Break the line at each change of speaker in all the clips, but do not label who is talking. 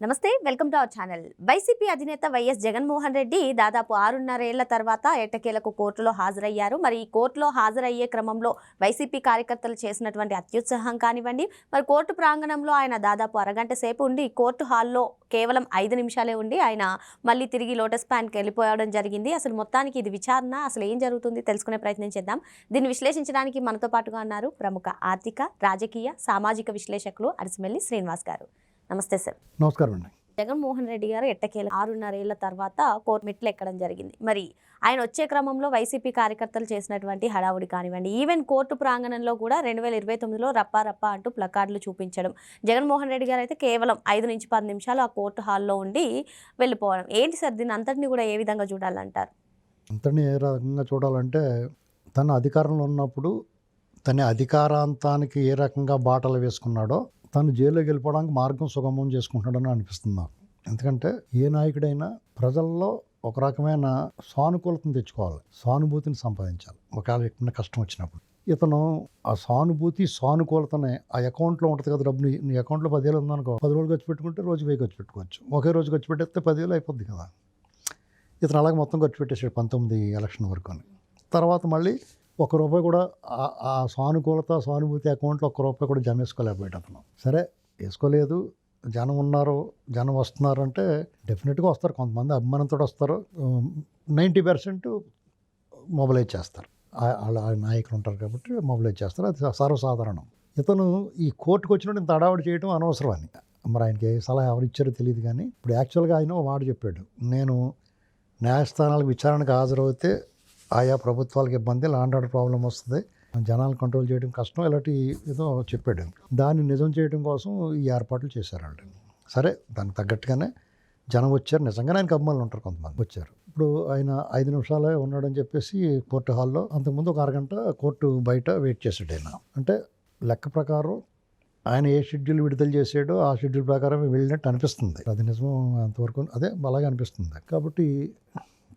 నమస్తే welcome to our channel. YCP అధినేత YS Jaganmohan Reddy దాదాపు ఆరున్నరేళ్ళ తర్వాత ఎట్టకేలకు కోర్టులో హాజరయ్యారు. మరి ఈ కోర్టులో హాజరయ్యే క్రమంలో వైసీపీ కార్యకర్తలు చేసినటువంటి అత్యుత్సాహం కానివ్వండి మరి కోర్టు ప్రాంగణంలో ఆయన దాదాపు అరగంట సేపు ఉండి కోర్టు హాల్లో కేవలం ఐదు నిమిషాలే ఉండి ఆయన మళ్ళీ తిరిగి లోటస్ ప్యాన్కి వెళ్ళిపోవడం జరిగింది. అసలు మొత్తానికి ఇది విచారణ? అసలు ఏం జరుగుతుంది? తెలుసుకునే ప్రయత్నం చేద్దాం. దీన్ని విశ్లేషించడానికి మనతో పాటుగా ఉన్నారు ప్రముఖ ఆర్థిక రాజకీయ సామాజిక విశ్లేషకులు అరిసిమెల్లి శ్రీనివాస్ గారు. నమస్తే సార్.
నమస్కారం అండి.
జగన్మోహన్ రెడ్డి గారు ఎట్టకేల ఆరున్నరేళ్ళ తర్వాత కోర్టు మెట్లు ఎక్కడం జరిగింది. మరి ఆయన వచ్చే క్రమంలో వైసీపీ కార్యకర్తలు చేసినటువంటి హడావుడి కానివ్వండి ఈవెన్ కోర్టు ప్రాంగణంలో కూడా రెండు వేల ఇరవై తొమ్మిదిలో రప్పా రప్పా అంటూ ప్లకార్డులు చూపించడం. జగన్మోహన్ రెడ్డి గారు అయితే కేవలం ఐదు నుంచి పది నిమిషాలు ఆ కోర్టు హాల్లో ఉండి వెళ్ళిపోవడం. ఏంటి సార్ దీన్ని? అంతటిని కూడా ఏ విధంగా చూడాలంటారు?
అంతని ఏ రకంగా చూడాలంటే తన అధికారంలో ఉన్నప్పుడు తన అధికారాంతానికి ఏ రకంగా బాటలు వేసుకున్నాడో తను జైల్లోకి వెళ్ళిపోవడానికి మార్గం సుగమం చేసుకుంటున్నాడని అనిపిస్తుంది నాకు. ఎందుకంటే ఏ నాయకుడైనా ప్రజల్లో ఒక రకమైన సానుకూలతను తెచ్చుకోవాలి సానుభూతిని సంపాదించాలి. ఒకవేళ ఎక్కడ కష్టం వచ్చినప్పుడు ఇతను ఆ సానుభూతి సానుకూలతనే ఆ అకౌంట్లో ఉంటుంది కదా డబ్బు నీ- నీ అకౌంట్లో పదివేలు ఉందనుకో పది రోజులు ఖర్చు పెట్టుకుంటే రోజు వెయ్యి ఖర్చు పెట్టుకోవచ్చు. ఒకే రోజు ఖర్చు పెట్టేస్తే పదివేలు అయిపోద్ది కదా. ఇతను అలాగే మొత్తం ఖర్చు పెట్టేసాడు పంతొమ్మిది ఎలక్షన్ వరకు అని. తర్వాత మళ్ళీ ఒక రూపాయి కూడా ఆ- సానుకూలత సానుభూతి అకౌంట్లో ఒక్క రూపాయి కూడా జమ వేసుకోలేకపోయాడు అతను. సరే వేసుకోలేదు జనం ఉన్నారు జనం వస్తున్నారు అంటే డెఫినెట్గా వస్తారు. కొంతమంది అభిమానంతో వస్తారు. నైంటీ పర్సెంట్ మొబలైజ్ చేస్తారు. వాళ్ళ నాయకులు ఉంటారు కాబట్టి మొబలైజ్ చేస్తారు. అది సర్వసాధారణం. ఇతను ఈ కోర్టుకు వచ్చినప్పుడు ఇంత అడావిడి చేయడం అనవసరం అని మరి ఆయనకి సలహా ఎవరు ఇచ్చారో తెలియదు కానీ ఇప్పుడు యాక్చువల్గా ఆయన ఒక చెప్పాడు. నేను న్యాయస్థానాలకు విచారణకు హాజరవుతే ఆయా ప్రభుత్వాలకు ఇబ్బంది లాండ్ ఆర్డర్ ప్రాబ్లం వస్తుంది. జనాలు కంట్రోల్ చేయడం కష్టం ఇలాంటి ఏదో చెప్పాడు. దాన్ని నిజం చేయడం కోసం ఈ ఏర్పాట్లు చేశారండి సరే దానికి తగ్గట్టుగానే జనం వచ్చారు. నిజంగానే ఆయనకు అభిమానులు ఉంటారు కొంతమంది వచ్చారు. ఇప్పుడు ఆయన ఐదు నిమిషాలే ఉన్నాడని చెప్పేసి కోర్టు హాల్లో అంతకుముందు ఒక అరగంట కోర్టు బయట వెయిట్ చేశాడు ఆయన. అంటే లెక్క ప్రకారం ఆయన ఏ షెడ్యూల్ విడుదల చేసాడో ఆ షెడ్యూల్ ప్రకారం వెళ్ళినట్టు అనిపిస్తుంది. అది నిజం అంతవరకు అదే అలాగే అనిపిస్తుంది. కాబట్టి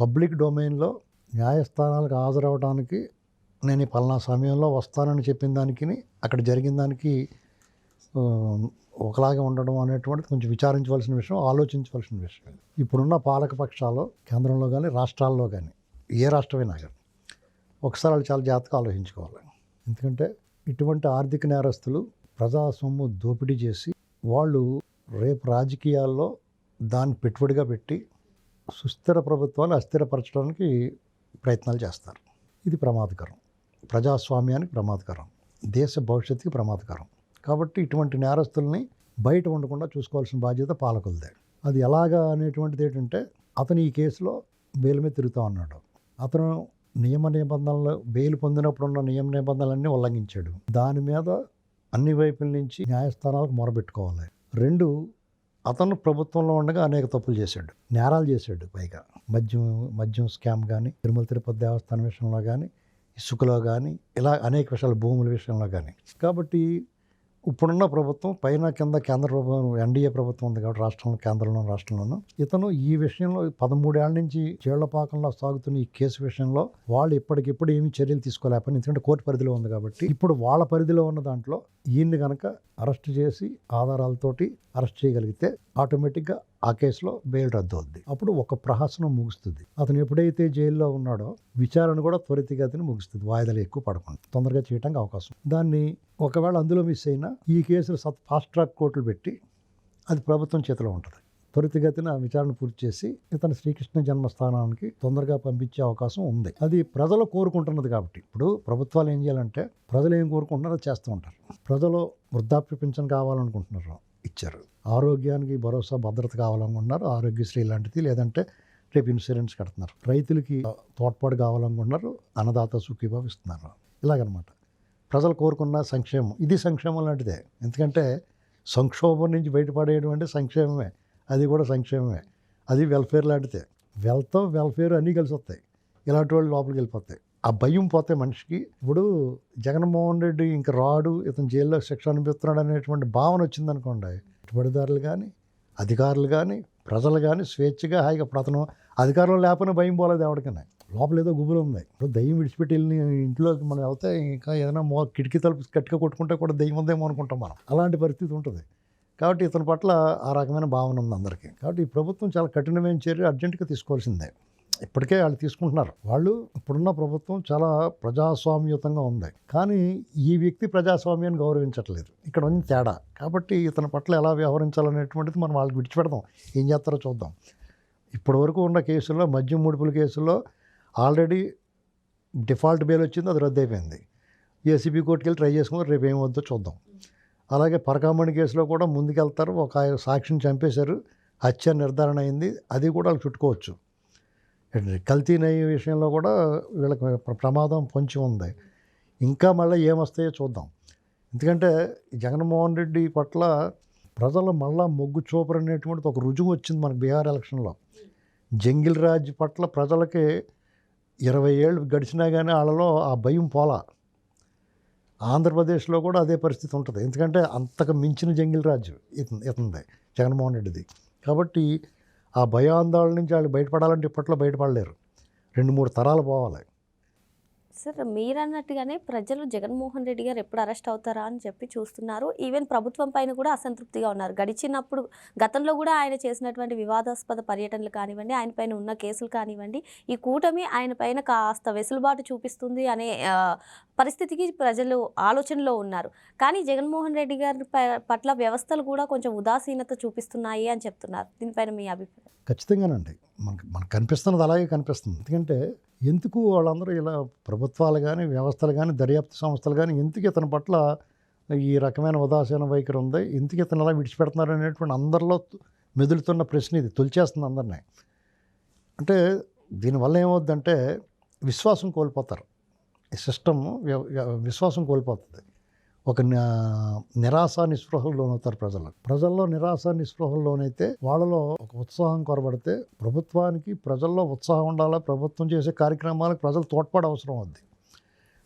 పబ్లిక్ డొమైన్లో న్యాయస్థానాలకు హాజరవడానికి నేను ఈ పలానా సమయంలో వస్తానని చెప్పిన దానికి అక్కడ జరిగిన దానికి ఒకలాగే ఉండడం అనేటువంటిది కొంచెం విచారించవలసిన విషయం ఆలోచించవలసిన విషయం ఇప్పుడున్న పాలకపక్షాలు కేంద్రంలో కానీ రాష్ట్రాల్లో కానీ ఏ రాష్ట్రమైనా కానీ ఒకసారి వాళ్ళు చాలా జాగ్రత్తగా ఆలోచించుకోవాలి. ఎందుకంటే ఇటువంటి ఆర్థిక నేరస్తులు ప్రజా సొమ్ము దోపిడీ చేసి వాళ్ళు రేపు రాజకీయాల్లో దాన్ని పెట్టుబడిగా పెట్టి సుస్థిర ప్రభుత్వాన్ని అస్థిరపరచడానికి ప్రయత్నాలు చేస్తారు. ఇది ప్రమాదకరం. ప్రజాస్వామ్యానికి ప్రమాదకరం. దేశ భవిష్యత్తుకి ప్రమాదకరం. కాబట్టి ఇటువంటి నేరస్తుల్ని బయట ఉండకుండా చూసుకోవాల్సిన బాధ్యత పాలకులదే. అది ఎలాగా అనేటువంటిది ఏంటంటే అతను ఈ కేసులో బెయిల్ మీద తిరుగుతూ ఉన్నాడు. అతను నియమ నిబంధనలు బెయిల్ పొందినప్పుడు ఉన్న నియమ నిబంధనలన్నీ ఉల్లంఘించాడు. దాని మీద అన్ని వైపుల నుంచి న్యాయస్థానాలకు మొరబెట్టుకోవాలి రెండు అతను ప్రభుత్వంలో ఉండగా అనేక తప్పులు చేశాడు. నేరాలు చేశాడు పైగా. మద్యం మద్యం స్కామ్ కానీ తిరుమల తిరుపతి దేవస్థానం విషయంలో కానీ ఇసుకలో కానీ ఇలా అనేక విషయాలు భూముల విషయంలో కానీ కాబట్టి ఇప్పుడున్న ప్రభుత్వం పైన కింద కేంద్ర ప్రభుత్వం ఎన్డీఏ ప్రభుత్వం ఉంది కాబట్టి రాష్ట్రంలో కేంద్రంలో రాష్ట్రంలోనూ. ఇతను ఈ విషయంలో పదమూడేళ్ళ నుంచి చీళ్ళపాకంలో సాగుతున్న ఈ కేసు విషయంలో వాళ్ళు ఇప్పటికిప్పుడు ఏమీ చర్యలు తీసుకోలేకపోయినా ఎందుకంటే కోర్టు పరిధిలో ఉంది కాబట్టి. ఇప్పుడు వాళ్ళ పరిధిలో ఉన్న దాంట్లో ఈయన్ని కనుక అరెస్ట్ చేసి ఆధారాలతోటి అరెస్ట్ చేయగలిగితే ఆటోమేటిక్గా ఆ కేసులో బెయిల్ రద్దు అవుద్ది అప్పుడు ఒక ప్రహసనం ముగుస్తుంది. అతను ఎప్పుడైతే జైల్లో ఉన్నాడో విచారణ కూడా త్వరితగతిని ముగుస్తుంది. వాయిదాలు ఎక్కువ పడకుండా. తొందరగా చేయడానికి అవకాశం దాన్ని ఒకవేళ అందులో మిస్ అయినా ఈ కేసులు సత్ ఫాస్ట్ ట్రాక్ కోర్టులు పెట్టి అది ప్రభుత్వం చేతిలో ఉంటుంది. త్వరితగతిన ఆ విచారణ పూర్తి చేసి ఇతను శ్రీకృష్ణ జన్మస్థానానికి తొందరగా పంపించే అవకాశం ఉంది. అది ప్రజలు కోరుకుంటున్నది కాబట్టి. ఇప్పుడు ప్రభుత్వాలు ఏం చేయాలంటే ప్రజలు ఏం కోరుకుంటున్నారో అది చేస్తూ ఉంటారు. ప్రజలు వృద్ధాప్య పింఛన్ కావాలనుకుంటున్నారు. ఇచ్చారు. ఆరోగ్యానికి భరోసా భద్రత కావాలనుకుంటున్నారు. ఆరోగ్యశ్రీ లాంటిది లేదంటే రేపు ఇన్సూరెన్స్ కడుతున్నారు. రైతులకి తోడ్పాటు కావాలనుకుంటున్నారు. అన్నదాత సుఖీభావ ఇస్తున్నారు. ఇలాగనమాట. ప్రజలు కోరుకున్న సంక్షేమం. ఇది సంక్షేమం లాంటిదే. ఎందుకంటే సంక్షోభం నుంచి బయటపడేయడం అంటే సంక్షేమమే. అది కూడా సంక్షేమమే. అది వెల్ఫేర్ లాంటిదే. వెల్త్ వెల్ఫేర్ అన్నీ కలిసి వస్తాయి ఇలాంటి వాళ్ళు లోపలికి వెళ్ళిపోతాయి. ఆ భయం పోతే మనిషికి. ఇప్పుడు జగన్మోహన్ రెడ్డి ఇంక రాడు ఇతను జైల్లో శిక్ష అనిపిస్తున్నాడు అనేటువంటి భావన వచ్చిందనుకోండి పెట్టుబడిదారులు కానీ అధికారులు కానీ ప్రజలు కానీ స్వేచ్ఛగా హాయిగా ప్రతనం అతను అధికారంలో లేకపోయినా భయం పోలేదు ఎవరికైనా. లోపల ఏదో గుబులు ఉంది. ఇప్పుడు దయ్యం విడిచిపెట్టి వెళ్ళి ఇంట్లోకి మనం వెళ్తే ఇంకా ఏదైనా మో కిటికీ తలుపు గట్టిగా కొట్టుకుంటే కూడా దయ్యం ఉందేమో అనుకుంటాం మనం. అలాంటి పరిస్థితి ఉంటుంది. కాబట్టి ఇతని పట్ల ఆ రకమైన భావన ఉంది అందరికీ. కాబట్టి ఈ ప్రభుత్వం చాలా కఠినమైన చర్య అర్జెంటుగా తీసుకోవాల్సిందే. ఇప్పటికే వాళ్ళు తీసుకుంటున్నారు. వాళ్ళు ఇప్పుడున్న ప్రభుత్వం చాలా ప్రజాస్వామ్యుతంగా ఉంది. కానీ ఈ వ్యక్తి ప్రజాస్వామ్యాన్ని గౌరవించట్లేదు. ఇక్కడ ఉంది తేడా. కాబట్టి ఇతని పట్ల ఎలా వ్యవహరించాలనేటువంటిది మనం వాళ్ళకి విడిచిపెడదాం. ఏం చేస్తారో చూద్దాం. ఇప్పటి వరకు ఉన్న కేసుల్లో మద్యం ముడుపుల కేసుల్లో ఆల్రెడీ డిఫాల్ట్ బెయిల్ వచ్చింది అది రద్దు అయిపోయింది ఏసీబీ కోర్టుకి వెళ్ళి ట్రై చేసుకుని రేపు ఏం వద్దో చూద్దాం. అలాగే పరకామణి కేసులో కూడా ముందుకెళ్తారు. ఒక సాక్షిని చంపేశారు. హత్య నిర్ధారణ అయింది. అది కూడా వాళ్ళు చుట్టుకోవచ్చు. కల్తీ నెయ్యి విషయంలో కూడా వీళ్ళకి ప్రమాదం పొంచి ఉంది. ఇంకా మళ్ళీ ఏమొస్తాయో చూద్దాం. ఎందుకంటే జగన్మోహన్ రెడ్డి పట్ల ప్రజలు మళ్ళా మొగ్గు చూపరు అనేటువంటిది ఒక రుజువు వచ్చింది మనకు బీహార్ ఎలక్షన్లో. జంగిల్ రాజ్ పట్ల ప్రజలకి ఇరవై ఏళ్ళు గడిచినా కానీ వాళ్ళలో ఆ భయం పోలా. ఆంధ్రప్రదేశ్లో కూడా అదే పరిస్థితి ఉంటుంది. ఎందుకంటే అంతకు మించిన జంగిల్ రాజు ఇతను ఇతంది జగన్మోహన్ రెడ్డిది. కాబట్టి ఆ భయాందోళన నుంచి వాళ్ళు బయటపడాలంటే ఇప్పట్లో బయటపడలేరు. రెండు మూడు తరాలు పోవాలి.
సార్ మీరన్నట్టుగానే ప్రజలు జగన్మోహన్ రెడ్డి గారు ఎప్పుడు అరెస్ట్ అవుతారా అని చెప్పి చూస్తున్నారు. ఈవెన్ ప్రభుత్వం పైన కూడా అసంతృప్తిగా ఉన్నారు. గడిచినప్పుడు గతంలో కూడా ఆయన చేసినటువంటి వివాదాస్పద పర్యటనలు కానివ్వండి ఆయన పైన ఉన్న కేసులు కానివ్వండి ఈ కూటమి ఆయన పైన కాస్త వెసులుబాటు చూపిస్తుంది అనే పరిస్థితికి ప్రజలు ఆలోచనలో ఉన్నారు. కానీ జగన్మోహన్ రెడ్డి గారి పట్ల వ్యవస్థలు కూడా కొంచెం ఉదాసీనత చూపిస్తున్నాయి అని చెప్తున్నారు. దీనిపైన మీ అభిప్రాయం?
ఖచ్చితంగానండి. మనకు మనకు కనిపిస్తున్నది అలాగే కనిపిస్తుంది. ఎందుకంటే ఎందుకు వాళ్ళందరూ ఇలా ప్రభుత్వాలు కానీ వ్యవస్థలు కానీ దర్యాప్తు సంస్థలు కానీ ఎందుకు ఇతని పట్ల ఈ రకమైన ఉదాసీన వైఖరి ఉంది? ఎందుకు ఇతను అలా విడిచిపెడుతున్నారు అనేటువంటి అందరిలో మెదులుతున్న ప్రశ్న ఇది. తొలిచేస్తుంది అందరినీ. అంటే దీనివల్ల ఏమవుద్దంటే విశ్వాసం కోల్పోతారు. ఈ సిస్టమ్ విశ్వాసం కోల్పోతుంది. ఒక నిరాశ నిస్పృహల్లోనవుతారు ప్రజలు. ప్రజల్లో నిరాశ నిస్పృహల్లోనైతే వాళ్ళలో ఒక ఉత్సాహం కొరబడితే ప్రభుత్వానికి ప్రజల్లో ఉత్సాహం ఉండాలా? ప్రభుత్వం చేసే కార్యక్రమాలకు ప్రజలు తోడ్పాటు అవసరం అవుద్ది.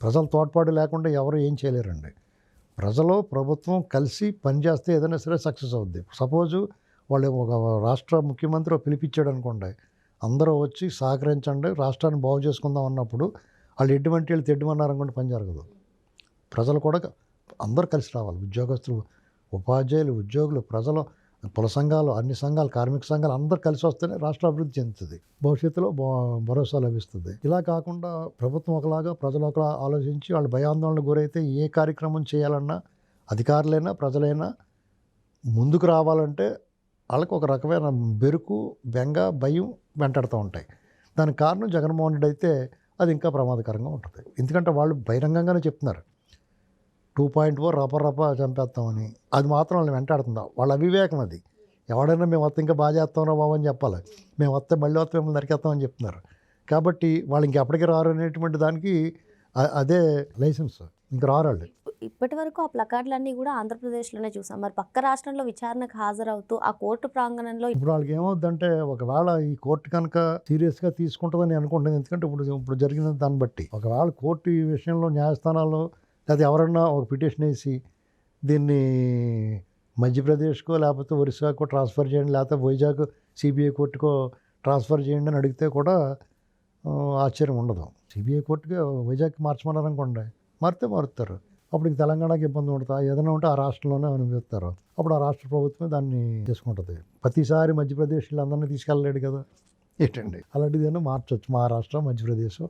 ప్రజల తోడ్పాటు లేకుండా ఎవరు ఏం చేయలేరండి. ప్రజలు ప్రభుత్వం కలిసి పనిచేస్తే ఏదైనా సరే సక్సెస్ అవుద్ది. సపోజు వాళ్ళు ఒక రాష్ట్ర ముఖ్యమంత్రి పిలిపించాడు అనుకోండి అందరూ వచ్చి సహకరించండి రాష్ట్రాన్ని బాగు చేసుకుందాం అన్నప్పుడు వాళ్ళు ఎడ్డు వంటి వాళ్ళు తెడ్డమన్నారు పని జరగదు. ప్రజలు కూడా అందరూ కలిసి రావాలి. ఉద్యోగస్తులు ఉపాధ్యాయులు ఉద్యోగులు ప్రజలు కుల సంఘాలు అన్ని సంఘాలు కార్మిక సంఘాలు అందరూ కలిసి వస్తేనే రాష్ట్ర అభివృద్ధి చెందుతుంది. భవిష్యత్తులో భరోసా లభిస్తుంది. ఇలా కాకుండా ప్రభుత్వం ఒకలాగా ప్రజలు ఒకలా ఆలోచించి వాళ్ళు భయాందోళనకు గురైతే ఏ కార్యక్రమం చేయాలన్నా అధికారులైనా ప్రజలైనా ముందుకు రావాలంటే వాళ్ళకి ఒక రకమైన బెరుకు బెంగ భయం వెంటాడుతూ ఉంటాయి. దానికి కారణం జగన్మోహన్ రెడ్డి అయితే అది ఇంకా ప్రమాదకరంగా ఉంటుంది. ఎందుకంటే వాళ్ళు బహిరంగంగానే చెప్తున్నారు. టూ పాయింట్ ఫోర్ రప రప చంపేస్తామని. అది మాత్రం వాళ్ళని వెంటాడుతుందా? వాళ్ళ అవివేకం అది. ఎవడైనా మేము వస్తే ఇంకా బాగా చేస్తామరా బాబు అని చెప్పాలి. మేము వస్తే మళ్ళీ వస్తే మిమ్మల్ని నరికేస్తామని చెప్తున్నారు. కాబట్టి వాళ్ళు ఇంకెప్పటికీ రారు అనేటువంటి దానికి అదే లైసెన్స్. ఇంక రారు వాళ్ళు
ఇప్పటి వరకు ఆ ప్లకార్డులన్నీ కూడా ఆంధ్రప్రదేశ్లోనే చూసాం. మరి పక్క రాష్ట్రంలో విచారణకు హాజరవుతూ ఆ కోర్టు ప్రాంగణంలో
ఇప్పుడు వాళ్ళకి ఏమవుద్దంటే ఒకవేళ ఈ కోర్టు కనుక సీరియస్గా తీసుకుంటుందని అనుకుంటుంది ఎందుకంటే ఇప్పుడు ఇప్పుడు జరిగిన దాన్ని బట్టి. ఒకవేళ కోర్టు ఈ విషయంలో న్యాయస్థానాల్లో లేకపోతే ఎవరన్నా ఒక పిటిషన్ వేసి దీన్ని మధ్యప్రదేశ్కో లేకపోతే ఒరిస్సాకో ట్రాన్స్ఫర్ చేయండి లేకపోతే వైజాగ్ సిబిఐ కోర్టుకో ట్రాన్స్ఫర్ చేయండి అని అడిగితే కూడా ఆశ్చర్యం ఉండదు. సిబిఐ కోర్టుకి వైజాగ్కి మార్చమన్నారు అనుకోండి మారితే మారుతారు. అప్పుడు తెలంగాణకి ఇబ్బంది ఉంటుంది ఏదైనా ఉంటే ఆ రాష్ట్రంలోనే అనుభవిస్తారు. అప్పుడు ఆ రాష్ట్ర ప్రభుత్వమే దాన్ని చేసుకుంటుంది. ప్రతిసారి మధ్యప్రదేశ్ వీళ్ళందరినీ తీసుకెళ్ళలేడు కదా. ఏంటండి? అలాంటిదేనా మార్చవచ్చు మహారాష్ట్ర మధ్యప్రదేశ్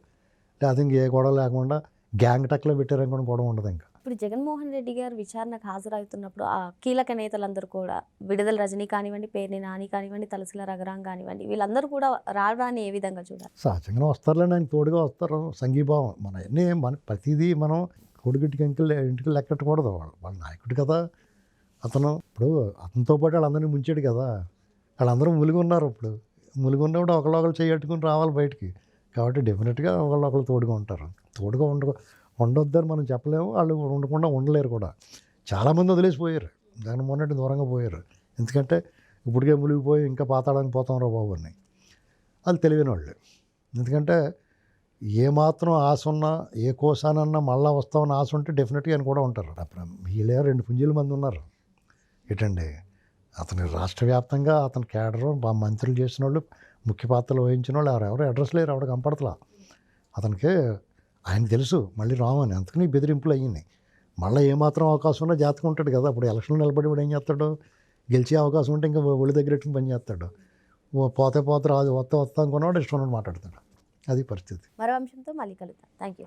లేదా ఇంక ఏ గొడవ లేకుండా గ్యాంగ్ టక్లో పెట్టారనుకోండి గొడవ ఉండదు ఇంకా.
ఇప్పుడు జగన్మోహన్ రెడ్డి గారు విచారణకు హాజరవుతున్నప్పుడు ఆ కీలక నేతలందరూ కూడా విడుదల రజనీ కానివ్వండి పేర్ని నాని కానివ్వండి తలసిల రఘురాం కానివ్వండి వీళ్ళందరూ కూడా రావడాన్ని ఏ విధంగా చూడాలి?
సహజంగా వస్తారులేండి ఆయన తోడుగా వస్తారు. సంఘీభావం మన అన్నీ మన ప్రతిదీ మనం కొడుగుటికి ఇంటికి ఇంటికి లెక్కట్టకూడదు వాళ్ళు వాళ్ళ నాయకుడు కదా. అతను ఇప్పుడు అతనితో పాటు వాళ్ళందరినీ ముంచాడు కదా. వాళ్ళందరూ ములిగి ఉన్నారు ఇప్పుడు. ములిగి ఉన్నప్పుడు ఒకళ్ళొకరు చేయట్టుకుని రావాలి బయటికి. కాబట్టి డెఫినెట్గా ఒకళ్ళొకరు తోడుగా ఉంటారు. తోడుగా ఉండ ఉండొద్దని మనం చెప్పలేము. వాళ్ళు ఉండకుండా ఉండలేరు కూడా. చాలామంది వదిలేసిపోయారు. దాని మొన్నటి దూరంగా పోయారు. ఎందుకంటే ఇప్పటికే మునిగిపోయి ఇంకా పాతాడానికి పోతాం రా బాబు అని. అది తెలివైన వాళ్ళు ఎందుకంటే ఏ మాత్రం ఆశ ఉన్నా ఏ కోసానన్నా మళ్ళా వస్తామని ఆశ ఉంటే డెఫినెట్గా ఆయన కూడా ఉంటారు. అప్పుడు వీళ్ళే రెండు పుంజీల మంది ఉన్నారు. ఏంటండి? అతని రాష్ట్ర వ్యాప్తంగా అతని కేడరు బా మంత్రులు చేసిన వాళ్ళు ముఖ్య పాత్రలు వహించిన వాళ్ళు ఎవరెవరు అడ్రస్ లేరు ఎవరికి కనపడతలా. అతనికి ఆయన తెలుసు మళ్ళీ రామని అందుకని బెదిరింపులు అయ్యింది మళ్ళీ ఏమాత్రం అవకాశం ఉన్నా జాతకం ఉంటాడు కదా. అప్పుడు ఎలక్షన్ నిలబడి వాడు ఏం చేస్తాడు? గెలిచే అవకాశం ఉంటే ఇంకా ఒళ్ళు దగ్గర పని చేస్తాడు. పోతే పోతే రాదు వస్తా వస్తా అనుకున్నాడు ఇష్టం మాట్లాడతాడు. అది పరిస్థితి.
మరో అంశంతో మళ్ళీ కలుద్దాం. Thank you